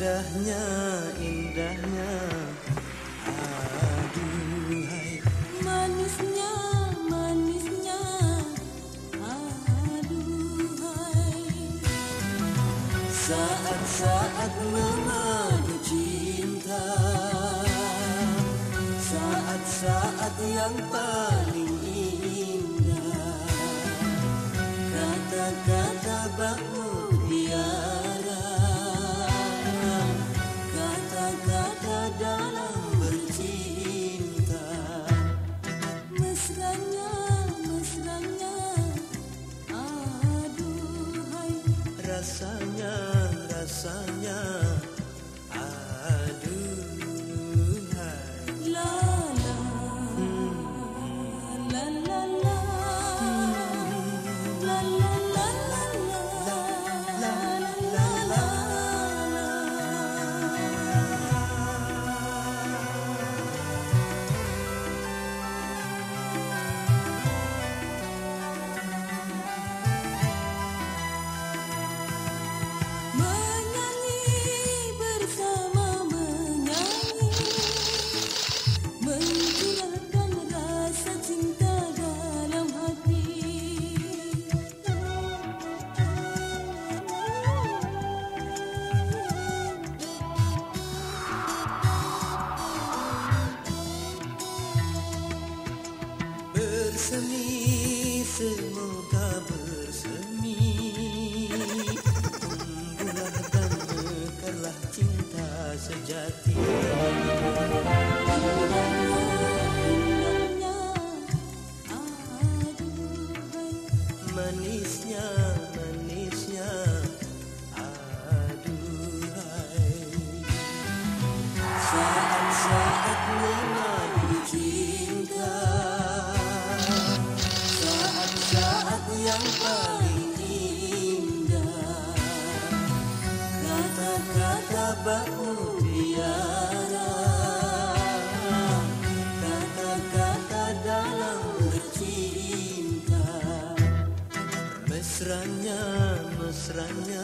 indahnya, indahnya Saat-saat memadu cinta. Saat-saat yang paling indah. Kata-kata bak mutiara. Kata-kata dalam bercinta. Mesranya, mesranya. Aduhai Rasanya, sun. Bersemi, semoga bersemi. Tumbuhlah dan mekarlah cinta sejati. Manisnya Kata-kata bak mutiara Kata-kata dalam bercinta. Mesranya, mesranya